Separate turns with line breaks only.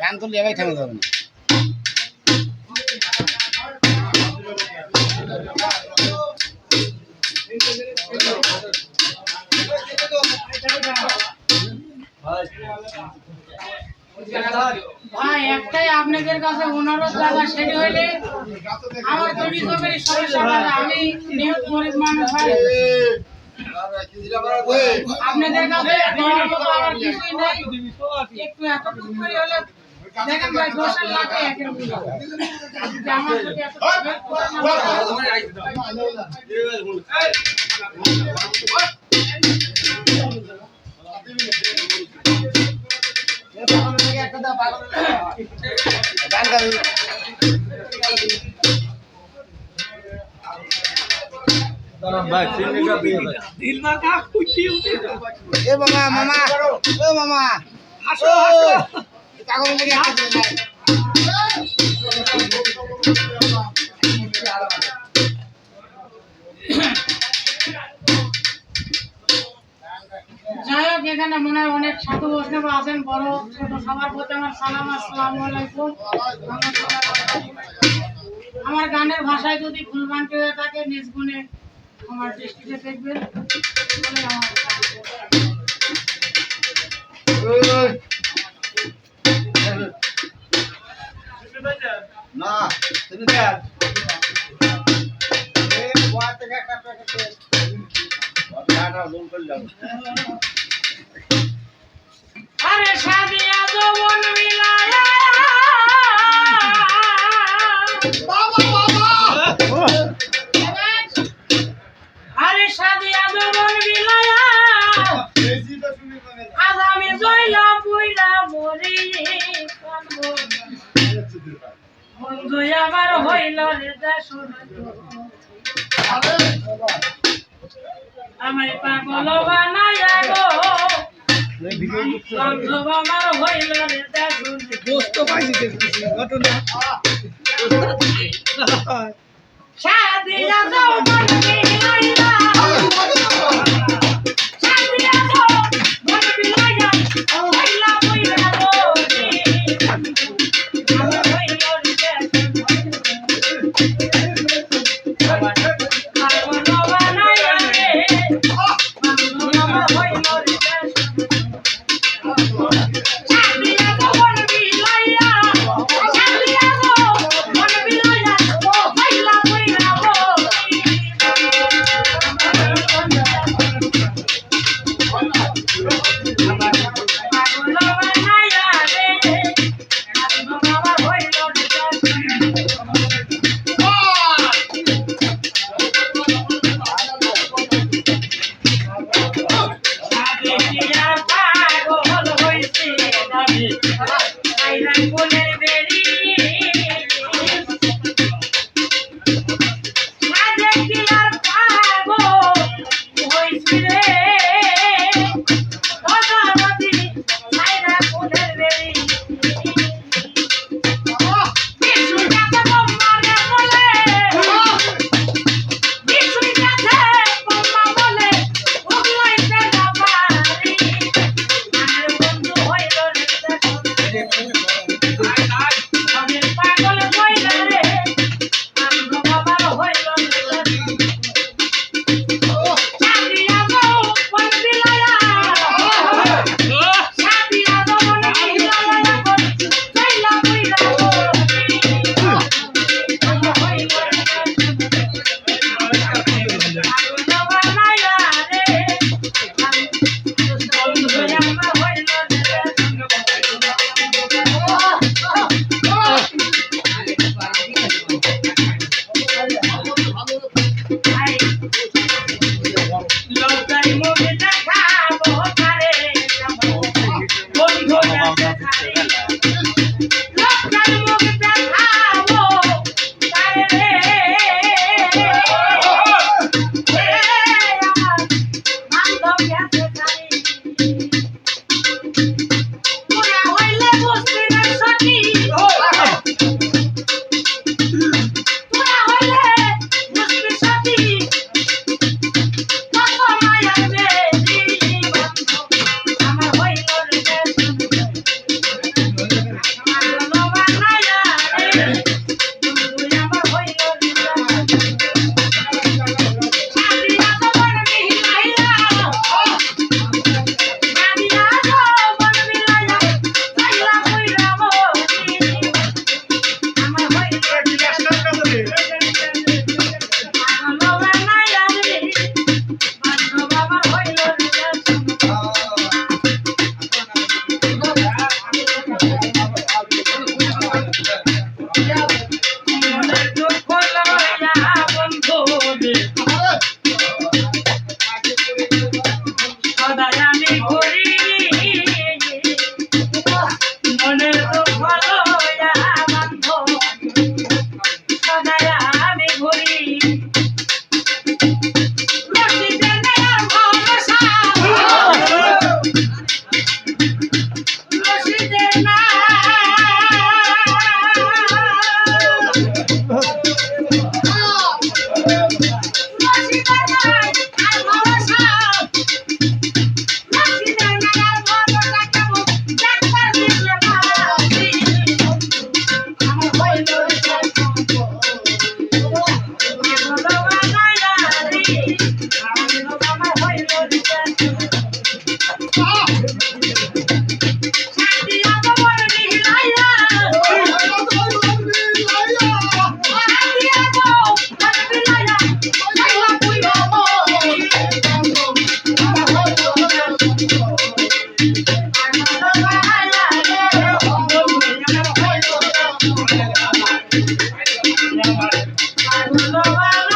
গান করলে এবাই থামে যাবে না
ভাই আপনাদের কাছে অনুরোধ দাদা সেটি হইলে আমার তৈরি জমির সমস্যা আমি নিহত গরিব মানুষ ভাই আপনাদের কাছে একটু এতটুকু করে হলে দেখেন ভাই দশের লাখে একের আমার
এ মামা মামা ও মামা। আসো কাগজ
হোক এখানে মনে হয় অনেক সাধু বৈষ্ণব আছেন বড় ছোট সবার প্রতি আমার সালাম আসসালামু আলাইকুম। আমার গানের ভাষায় যদি ভুলভ্রান্তি হয়ে থাকে নিজ গুণে আমার দৃষ্টিতে দেখবেন।
না তুমি দেখ এ ওয়া থেকে কাটা কাটা কাটা জুম করে দাও
বন্ধু আমার হইল রে দেশুন আমার পাগল বানায়া গো। বান্ধব Olá. ধন্যবাদ